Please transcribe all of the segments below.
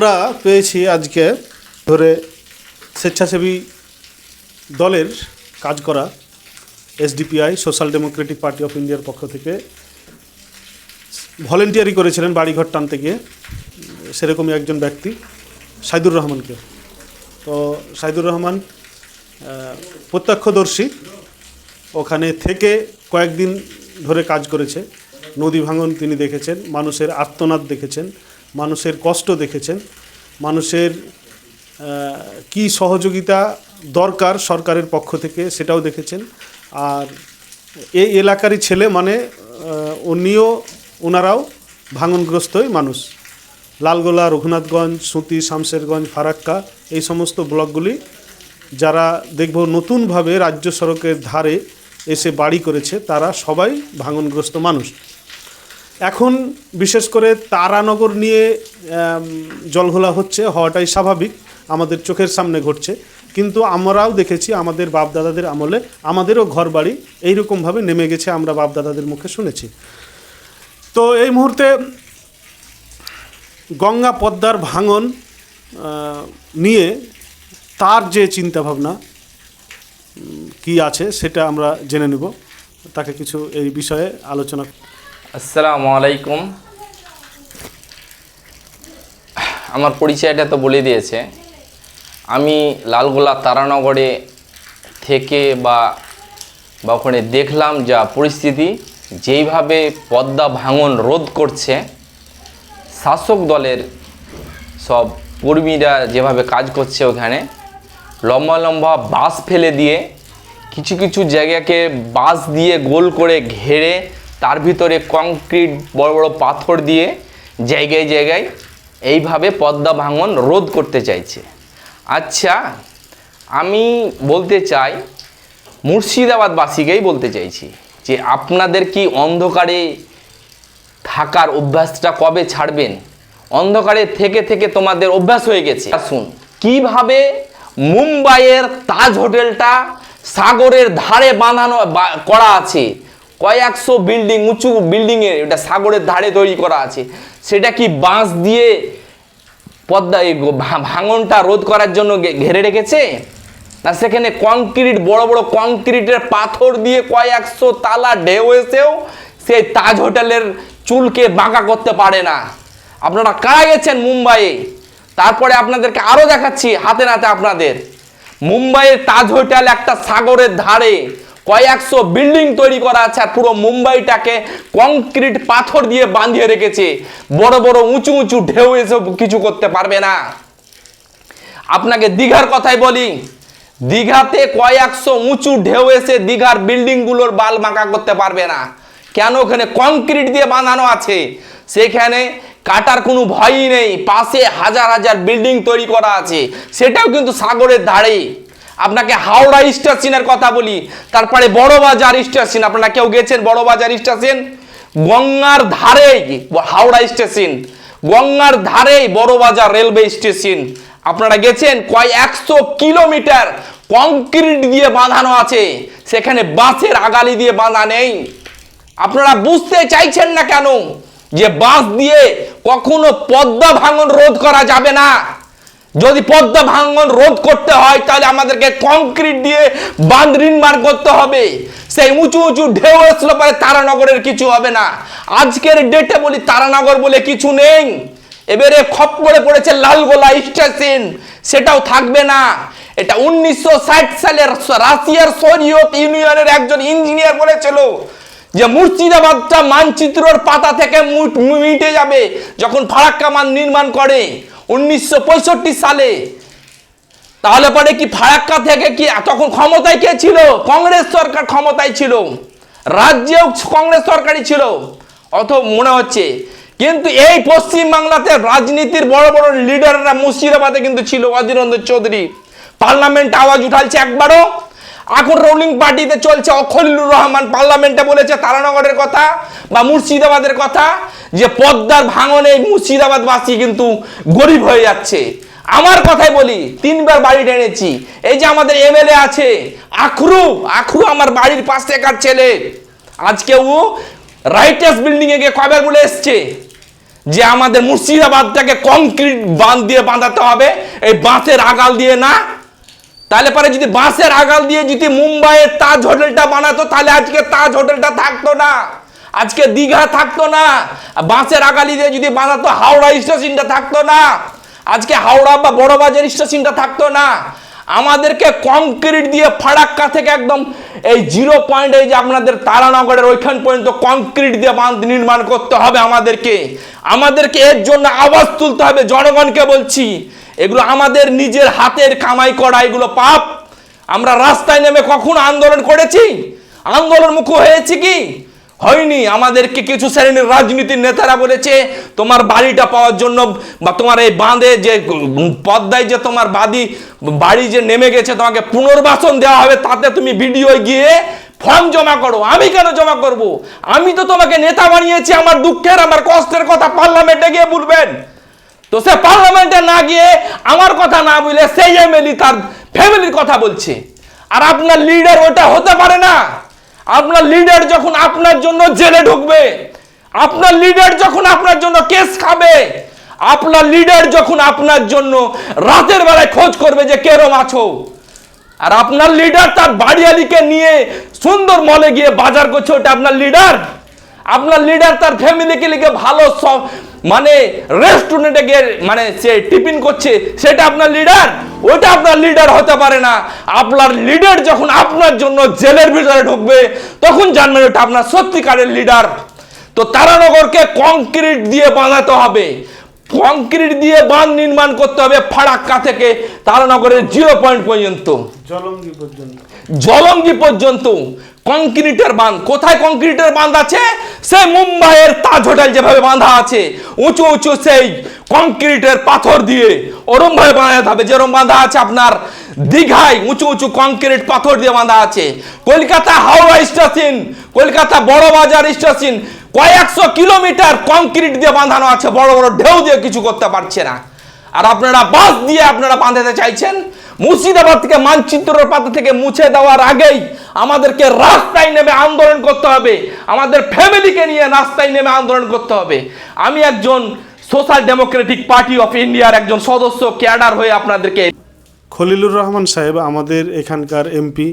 আমরা পেয়েছি আজকে ধরে স্বেচ্ছাসেবী দলের কাজ করা SDPI, social democratic party of ইন্ডিয়ার পক্ষ থেকে। ভলেন্টিয়ারি করেছিলেন বাড়িঘর টানতে গিয়ে, সেরকমই একজন ব্যক্তি, সাইদুর রহমানকে। তো সাইদুর রহমান প্রত্যক্ষদর্শী, ওখানে থেকে কয়েকদিন ধরে কাজ করেছে। নদী ভাঙন তিনি দেখেছেন, মানুষের আত্মনাদ দেখেছেন। মানুষের কষ্ট দেখেছেন, মানুষের কি সহযোগিতা দরকার সরকারের পক্ষ থেকে সেটাও দেখেছেন। আর এই এলাকারই ছেলে মানে উনিও ওনারাও ভাঙনগ্রস্তই মানুষ। লালগোলা, রঘুনাথগঞ্জ, সুতি, শামশেরগঞ্জ, ফারাক্কা, এই সমস্ত ব্লকগুলি যারা দেখব নতুনভাবে রাজ্য সড়কের ধারে এসে বাড়ি করেছে, তারা সবাই ভাঙনগ্রস্ত মানুষ। এখন বিশেষ করে তারানগর নিয়ে জলঘোলা হচ্ছে হওয়াটাই স্বাভাবিক, আমাদের চোখের সামনে ঘটছে। কিন্তু আমরাও দেখেছি আমাদের বাপদাদাদের আমলে আমাদেরও ঘর বাড়ি এইরকমভাবে নেমে গেছে, আমরা বাপদাদাদের মুখে শুনেছি। তো এই মুহূর্তে গঙ্গা পদ্মার ভাঙন নিয়ে তার যে চিন্তাভাবনা কি আছে সেটা আমরা জেনে নেব। তাকে কিছু এই বিষয়ে আলোচনা আসসালামু আলাইকুম। আমার পরিচয়টা তো বলে দিয়েছে। আমি লালগোলা তারানগরে থেকে বা বা ওখানে দেখলাম যা পরিস্থিতি, যেইভাবে পদ্মা ভাঙন রোধ করছে, শাসক দলের সব কর্মীরা যেভাবে কাজ করছে ওখানে, লম্বা লম্বা বাস ফেলে দিয়ে, কিছু কিছু জায়গাকে বাস দিয়ে গোল করে ঘেরে তার ভিতরে কংক্রিট বড় বড় পাথর দিয়ে জায়গায় জায়গায় এইভাবে পদ্মা ভাঙন রোধ করতে চাইছে। আচ্ছা আমি বলতে চাই, মুর্শিদাবাদবাসীকেই বলতে চাইছি যে আপনাদের কি অন্ধকারে থাকার অভ্যাসটা কবে ছাড়বেন? অন্ধকারে থেকে থেকে তোমাদের অভ্যাস হয়ে গেছে। আসুন, কীভাবে মুম্বাইয়ের তাজ হোটেলটা সাগরের ধারে বাঁধানো বা- করা আছে? কয়েকশো বিল্ডিং উঁচু বিল্ডিংয়ের এটা সাগরের ধারে তৈরি করা আছে। সেটা কি বাঁশ দিয়ে পদ্মা, এই ভাঙনটা রোধ করার জন্য ঘেরে রেখেছে? না সেখানে কংক্রিট বড় বড় কংক্রিটের পাথর দিয়ে কয়েকশো তালা ঢেউ এসেও সেই তাজ হোটেলের চুলকে বাঁকা করতে পারে না। আপনারা কারা গেছেন মুম্বাইয়ে? তারপরে আপনাদেরকে আরও দেখাচ্ছি, হাতে নাতে আপনাদের। মুম্বাইয়ের তাজ হোটেল একটা সাগরের ধারে। কয়েকশো বিল্ডিং তৈরি করা আছে আর পুরো মুম্বাইটাকে কংক্রিট পাথর দিয়ে বাঁধিয়ে রেখেছে। বড় বড় উঁচু উঁচু ঢেউ এসব কিছু করতে পারবে না। আপনাকে দীঘার কথাই বলি, দীঘাতে কয়েকশো উঁচু ঢেউ এসে দীঘার বিল্ডিংগুলোর বাল মাকা করতে পারবে না। কেন ওখানে কংক্রিট দিয়ে বাঁধানো আছে? সেখানে কাটার কোনো ভয়ই নেই, পাশে হাজার হাজার বিল্ডিং তৈরি করা আছে। সেটাও কিন্তু সাগরের ধারে আপনাকে হাওড়া স্টেশনের কথা বলি, তারপরে বড়বাজার স্টেশন আপনারা কেউ গেছেন বড়বাজার স্টেশন গঙ্গার ধারে হাওড়া স্টেশন গঙ্গার ধারেই বড়বাজার রেলওয়ে স্টেশন আপনারা গেছেন কয় একশো কিলোমিটার কংক্রিট দিয়ে বাঁধানো আছে, সেখানে বাঁশের আগালি দিয়ে বাঁধা নেই। আপনারা বুঝতে চাইছেন না কেন যে বাঁশ দিয়ে কখনো পদ্মা ভাঙন রোধ করা যাবে না? যদি পদ্মা ভাঙন রোধ করতে হয়, তাহলে আমাদেরকে কংক্রিট দিয়ে বাঁধ নির্মাণ করতে হবে। সেই উঁচু উঁচু ঢেউ আসলে পরে তারানগরের কিছু হবে না। আজকের ডেটে বলি তারানগর বলে কিছু নেই। এবারে খপ করে পড়েছে লালগোলা স্টেশন, সেটাও থাকবে না। এটা উনিশশো ষাট সালের রাশিয়ার সোভিয়েত ইউনিয়নের একজন ইঞ্জিনিয়ার বলেছিল যে মুর্শিদাবাদটা মানচিত্রর পাতা থেকে মিটে যাবে, যখন ফারাক্কা মান নির্মাণ করে। উনিশশো পঁয়ষট্টি সালে। তাহলে পরে কি ফারাক্কা থেকে কি তখন ক্ষমতায় কে ছিল? কংগ্রেস সরকার ক্ষমতায় ছিল। রাজ্যেও কংগ্রেস সরকারই ছিল। অত মনে হচ্ছে। কিন্তু এই পশ্চিম বাংলাতে রাজনীতির বড় বড় লিডাররা মুর্শিদাবাদে কিন্তু ছিল অধীর রঞ্জন চৌধুরী। পার্লামেন্ট আওয়াজ উঠালছে একবারও। এখন রুলিং পার্টিতে চলছে, অখলিলুর রহমান পার্লামেন্টে বলেছে, তারানগরের কথা বা মুর্শিদাবাদের কথা, যে পদ্মার ভাঙনে মুর্শিদাবাদবাসী কিন্তু গরিব হয়ে যাচ্ছে। আমার কথাই বলি, তিনবার বাড়ি টেনেছি। এই যে আমাদের এমএলএ আছে, আখরু আখরু আমার বাড়ির পাশ থেকার ছেলে। আজকে ও রাইটার্স বিল্ডিং এ গিয়ে কবার বলে এসছে যে আমাদের মুর্শিদাবাদটাকে কংক্রিট বাঁধ দিয়ে বাঁধাতে হবে, এই বাঁশের আগাল দিয়ে না তাহলে পরে যদি বাঁশের আগাল দিয়ে যদি মুম্বাইয়ের তাজ হোটেলটা বানাতো, তাহলে আজকে তাজ হোটেলটা থাকতো না। আজকে দীঘা থাকতো না। বাঁশের আগালি দিয়ে যদি বানাতো, হাওড়া স্টেশনটা থাকতো না। আজকে হাওড়া বা বড়বাজার স্টেশনটা থাকতো না। আমাদেরকে কংক্রিট দিয়ে ফারাক্কা থেকে একদম এই জিরো পয়েন্ট এই যে আপনাদের তারানগরের ওইখান পর্যন্ত কংক্রিট দিয়ে বাঁধ নির্মাণ করতে হবে আমাদেরকে। আমাদেরকে এর জন্য আওয়াজ তুলতে হবে, জনগণকে বলছি। এগুলো আমাদের নিজের হাতের কামাই করা, এগুলো পাপ। আমরা রাস্তায় নেমে কখন আন্দোলন করেছি? আন্দোলন মুখ হয়েছে কি? হয়নি। আমাদেরকে কিছু শ্রেণির রাজনীতির নেতারা বলেছে, তোমার বাড়িটা পাওয়ার জন্য বা তোমার এই বাঁধে যে, পদ্মায় যে তোমার বাদি বাড়ি যে নেমে গেছে, তোমাকে পুনর্বাসন দেওয়া হবে, তাতে তুমি ভিডিও গিয়ে ফর্ম জমা করো। আমি কেন জমা করব? আমি তো তোমাকে নেতা বানিয়েছি, আমার দুঃখের, আমার কষ্টের কথা পার্লামেন্টে গিয়ে বলবেন। তো সে পার্লামেন্টে না গিয়ে আমার কথা না বলে সেই এমএলই তার ফ্যামিলির কথা বলছে। আর আপনার লিডার ওটা হতে পারে না। আপনার লিডার যখন আপনার জন্য জেলে ঢুকবে, আপনার লিডার যখন আপনার জন্য কেস খাবে, আপনার লিডার যখন আপনার জন্য রাতের বেলায় খোঁজ করবে যে কেরম আছো। আর আপনার লিডার তার বাড়িয়ালিকে নিয়ে সুন্দর মলে গিয়ে বাজার করছে, ওটা আপনার লিডার আপনার লিডার তার ফ্যামিলিকে লিখে ভালো সব মানে রেস্টুরেন্টে গিয়ে মানে সে টিফিন করছে, সেটা আপনার লিডার ওটা আপনার লিডার হতে পারে না। আপনার লিডার যখন আপনার জন্য জেলের ভিতরে ঢুকবে, তখন জানবেন ওটা আপনার সত্যিকারের লিডার তো তারানগরকে কংক্রিট দিয়ে বাঁধাতে হবে। কংক্রিট দিয়ে বাঁধ নির্মাণ করতে হবে ফারাক্কা থেকে তারানগরের জিরো পয়েন্ট পর্যন্ত। জলঙ্গি পর্যন্ত। জলঙ্গি পর্যন্ত। কংক্রিটের বাঁধ। কোথায় কংক্রিটের বাঁধ আছে? সে মুম্বাইয়ের তাজ হোটেল যেভাবে বাঁধা আছে উঁচু উঁচু সেই কংক্রিটের পাথর দিয়ে ওরম ভাবে বানাতে হবে। যেরকম বাঁধা আছে আপনার দীঘায় উঁচু উঁচু কংক্রিট পাথর দিয়ে বাঁধা আছে। কলকাতা হাওড়া স্টেশন কলকাতা বড় বাজার স্টেশন কয়েকশো কিলোমিটার কংক্রিট দিয়ে বাঁধানো আছে, বড় বড় ঢেউ দিয়ে কিছু করতে পারছে না। আর আপনারা বাস দিয়ে আপনারা বাঁধাতে চাইছেন, মুর্শিদাবাদ থেকে মানচিত্রের পাতা থেকে মুছে দেওয়ার আগেই আমাদেরকে রাস্তায় নেমে আন্দোলন করতে হবে। আমাদের ফ্যামিলিকে নিয়ে রাস্তায় নেমে আন্দোলন করতে হবে। আমি একজন সোশ্যাল ডেমোক্রেটিক পার্টি অফ ইন্ডিয়ার একজন সদস্য, ক্যাডার হয়ে আপনাদেরকে খলিলুর রহমান সাহেব, আমাদের এখানকার এমপি,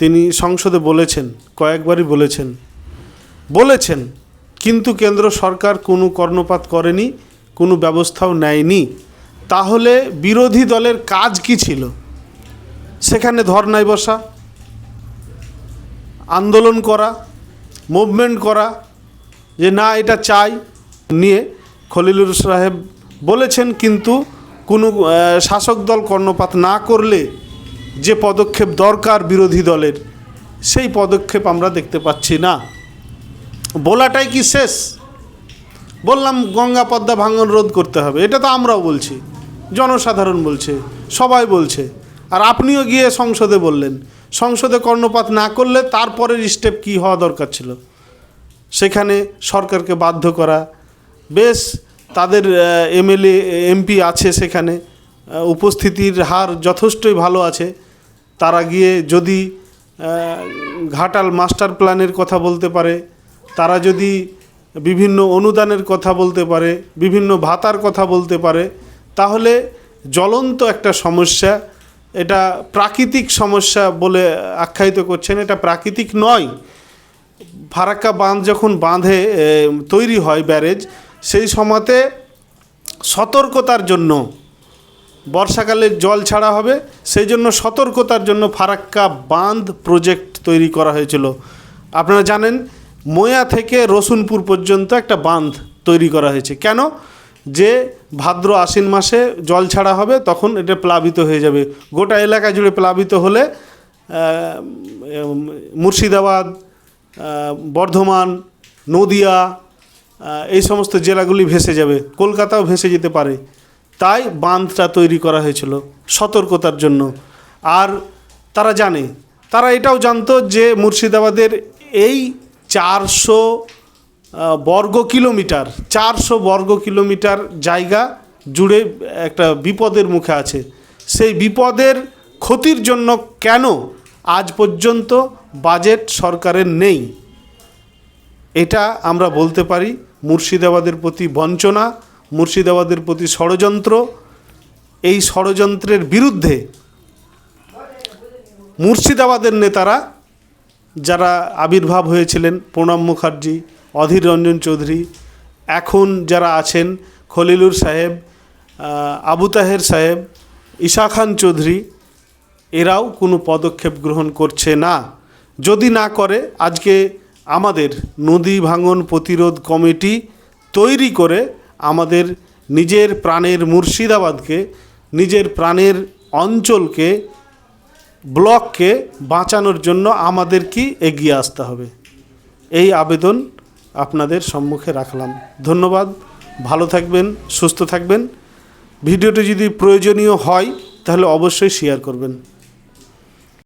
তিনি সংসদে বলেছেন, কয়েকবারই বলেছেন বলেছেন, কিন্তু কেন্দ্র সরকার কোনো কর্ণপাত করেনি, কোনো ব্যবস্থাও নেয়নি। তাহলে বিরোধী দলের কাজ কি ছিল? সেখানে ধর্নায় বসা, আন্দোলন করা, মুভমেন্ট করা, যে না, এটা চাই নিয়ে খলিলুর সাহেব বলেছেন, কিন্তু কোনো শাসক দল কর্ণপাত না করলে যে পদক্ষেপ দরকার বিরোধী দলের, সেই পদক্ষেপ আমরা দেখতে পাচ্ছি না। বলাটাই কি শেষ? বললাম, গঙ্গা পদ্মা ভাঙন রোধ করতে হবে। এটা তো আমরাও বলছি, জনসাধারণ বলছে, সবাই বলছে। আর আপনিও গিয়ে সংসদে বললেন। সংসদে কর্ণপাত না করলে তারপরের স্টেপ কী হওয়া দরকার ছিল? সেখানে সরকারকে বাধ্য করা। বেশ, তাদের এমএলএ, এমপি আছে সেখানে। উপস্থিতির হার যথেষ্টই ভালো আছে। তারা গিয়ে যদি ঘাটাল মাস্টার প্ল্যানের কথা বলতে পারে তারা যদি বিভিন্ন অনুদানের কথা বলতে পারে, বিভিন্ন ভাতার কথা বলতে পারে, তাহলে জ্বলন্ত একটা সমস্যা, এটা প্রাকৃতিক সমস্যা বলে আখ্যায়িত করছেন, এটা প্রাকৃতিক নয়। ফারাক্কা বাঁধ যখন বাঁধে তৈরি হয় ব্যারেজ, সেই সময়তে সতর্কতার জন্য বর্ষাকালে জল ছাড়া হবে, সেই জন্য সতর্কতার জন্য ফারাক্কা বাঁধ প্রজেক্ট তৈরি করা হয়েছিল। আপনারা জানেন ময়া থেকে রসুনপুর পর্যন্ত একটা বাঁধ তৈরি করা হয়েছে। কেন? যে ভাদ্র আশ্বিন মাসে জল ছাড়া হবে, তখন এটা প্লাবিত হয়ে যাবে। গোটা এলাকা জুড়ে প্লাবিত হলে মুর্শিদাবাদ বর্ধমান, নদিয়া এই সমস্ত জেলাগুলি ভেসে যাবে। কলকাতাও ভেসে যেতে পারে। তাই বাঁধটা তৈরি করা হয়েছিল সতর্কতার জন্য। আর তারা জানে, তারা এটাও জানতো যে মুর্শিদাবাদের এই চারশো বর্গ কিলোমিটার, চারশো বর্গ কিলোমিটার জায়গা জুড়ে একটা বিপদের মুখে আছে। সেই বিপদের ক্ষতির জন্য কেন আজ পর্যন্ত বাজেট সরকারের নেই? এটা আমরা বলতে পারি, মুর্শিদাবাদের প্রতি বঞ্চনা, মুর্শিদাবাদের প্রতি ষড়যন্ত্র। এই ষড়যন্ত্রের বিরুদ্ধে মুর্শিদাবাদের নেতারা যারা আবির্ভাব হয়েছিলেন প্রণব মুখার্জি, অধীর রঞ্জন চৌধুরী, এখন যারা আছেন খলিলুর সাহেব আবু তাহের সাহেব, ঈশা খান চৌধুরী, এরাও কোনো পদক্ষেপ গ্রহণ করছে না। যদি না করে, আজকে আমাদের নদী ভাঙন প্রতিরোধ কমিটি তৈরি করে আমাদের নিজের প্রাণের মুর্শিদাবাদকে, নিজের প্রাণের অঞ্চলকে ব্লককে বাঁচানোর জন্য আমাদের কি এগিয়ে আসতে হবে? এই আবেদন আপনাদের সম্মুখে রাখলাম। ধন্যবাদ। ভালো থাকবেন, সুস্থ থাকবেন। ভিডিওটি যদি প্রয়োজনীয় হয়, তাহলে অবশ্যই শেয়ার করবেন।